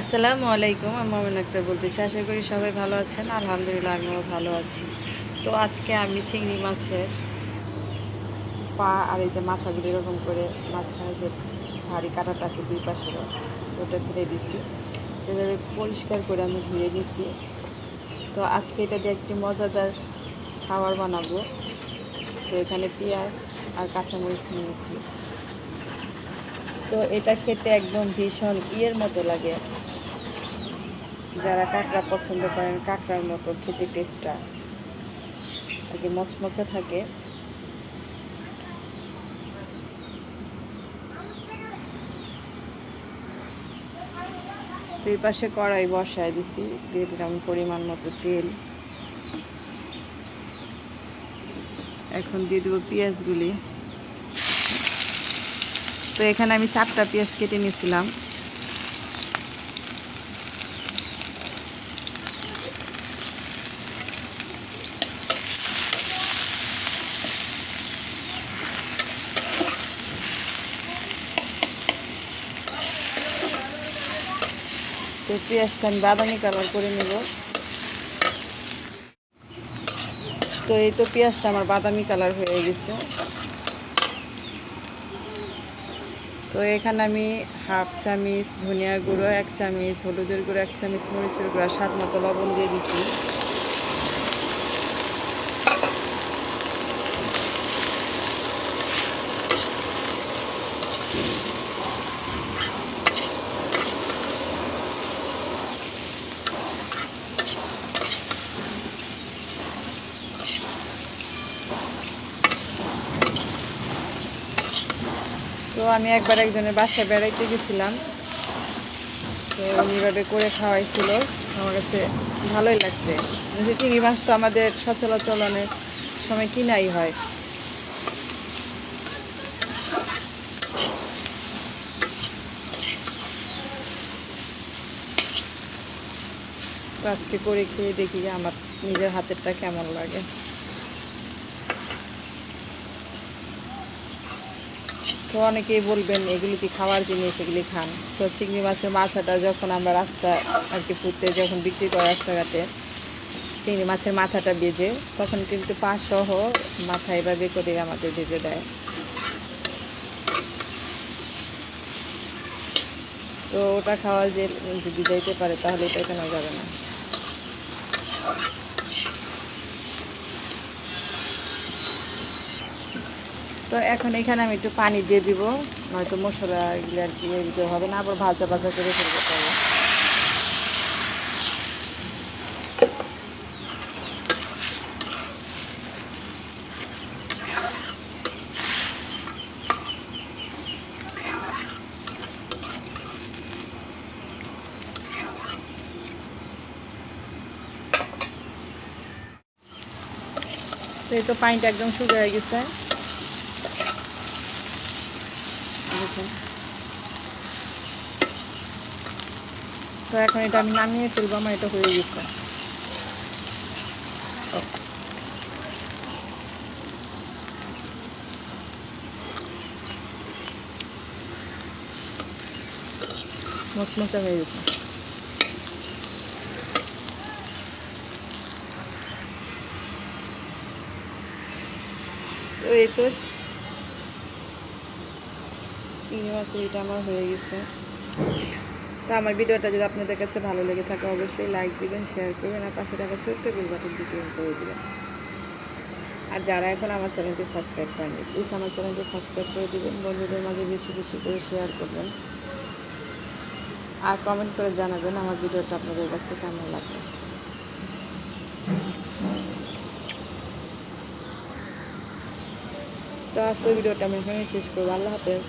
আসসালামু আলাইকুম, আমি মোমেন আক্তার বলতেছি। আশা করি সবাই ভালো আছেন। আলহামদুলিল্লাহ, আমিও ভালো আছি। তো আজকে আমি চিংড়ি মাছের পা আর এই যে মাথাগুলো এরকম করে মাঝখানে যে ভারী কাটাটা আছে দুই পাশেরও, ওটা ফেলে দিছি। এভাবে পরিষ্কার করে আমি ধুয়ে দিছি তো আজকে এটা দিয়ে একটি মজাদার খাবার বানাবো। তো এখানে পেঁয়াজ আর কাঁচামরিচ নিয়েছি তো এটা খেতে একদম ভীষণ ইয়ের মতো লাগে। যারা কাঁকড়া পছন্দ করেন, কাঁকড়ার মতো খেতে টেস্টটা আর কি মচমচে থাকে। এই পাশে কড়াই বসায় দিছি, দিয়ে দিলাম পরিমাণ মতো তেল। এখন দিয়ে দেবো পেঁয়াজগুলি। তো এখানে আমি চারটা পেঁয়াজ কেটে নিয়েছিলাম। তো পেঁয়াজটা আমি বাদামি কালার করে নেব। তো এই তো পেঁয়াজটা আমার বাদামি কালার হয়ে গেছে। তো এখানে আমি হাফ চামিচ ধনিয়া গুঁড়ো, এক চামিচ হলুদের গুঁড়ো, এক চামিচ মরিচের গুঁড়ো স্বাদ মতো লবণ দিয়ে দিচ্ছি। তো আমি একবার একজনের বাসায় বেড়াইতে গেছিলাম। তো এভাবে করে খাওয়াইছিল। আমার কাছে ভালোই লাগছে। যে চিংড়ি মাছ তো আমাদের সচরাচর অনেক সময় কিনাই হয়। আজকে করে খেয়ে দেখি আমার নিজের হাতেরটা কেমন লাগে। তো অনেকেই বলবেন, এগুলি কি খাওয়ার জিনিস? এগুলি খান। তো চিংড়ি মাছের মাথাটা যখন আমরা রাস্তা আর কি ফুটতে যখন বিক্রি করে রাস্তাঘাটে, চিংড়ি মাছের মাথাটা বেজে তখন কিন্তু পা সহ মাথা এভাবে করে আমাদের ভেজে দেয়। তো ওটা খাওয়া যে যদি যাইতে পারে, তাহলে এটা কেন যাবে না? তো এখন এখানে আমি একটু পানি দিয়ে দিব, নয়তো মশলা এগুলো আর কি দিতে হবে না, আবার ভাজা ভাজা করে ফেলব তবে তো পানিটা একদম শুকিয়ে গেছে। তো এখন এটা আমি নামিয়ে ফেলব, আমার এটা হয়ে গেছে। মচমচা হয়ে গেছে। তো এই তো এটা আমার হয়ে গেছে। তো আমার ভিডিওটা যদি আপনাদের কাছে ভালো লেগে থাকে, অবশ্যই লাইক দিবেন শেয়ার করবেন, আর পাশে থাকা ছোট্ট বেল বাটন দিতে করে দেবেন। আর যারা এখন আমার চ্যানেলটি সাবস্ক্রাইব করেনি প্লিজ আমার চ্যানেলটি সাবস্ক্রাইব করে দেবেন, বন্ধুদের মাঝে বেশি বেশি করে শেয়ার করবেন। আর কমেন্ট করে জানাবেন আমার ভিডিওটা আপনাদের কাছে কেমন লাগবে তো আসলে ভিডিওটা আমি এখানে শেষ করব। আল্লাহ হাফেজ।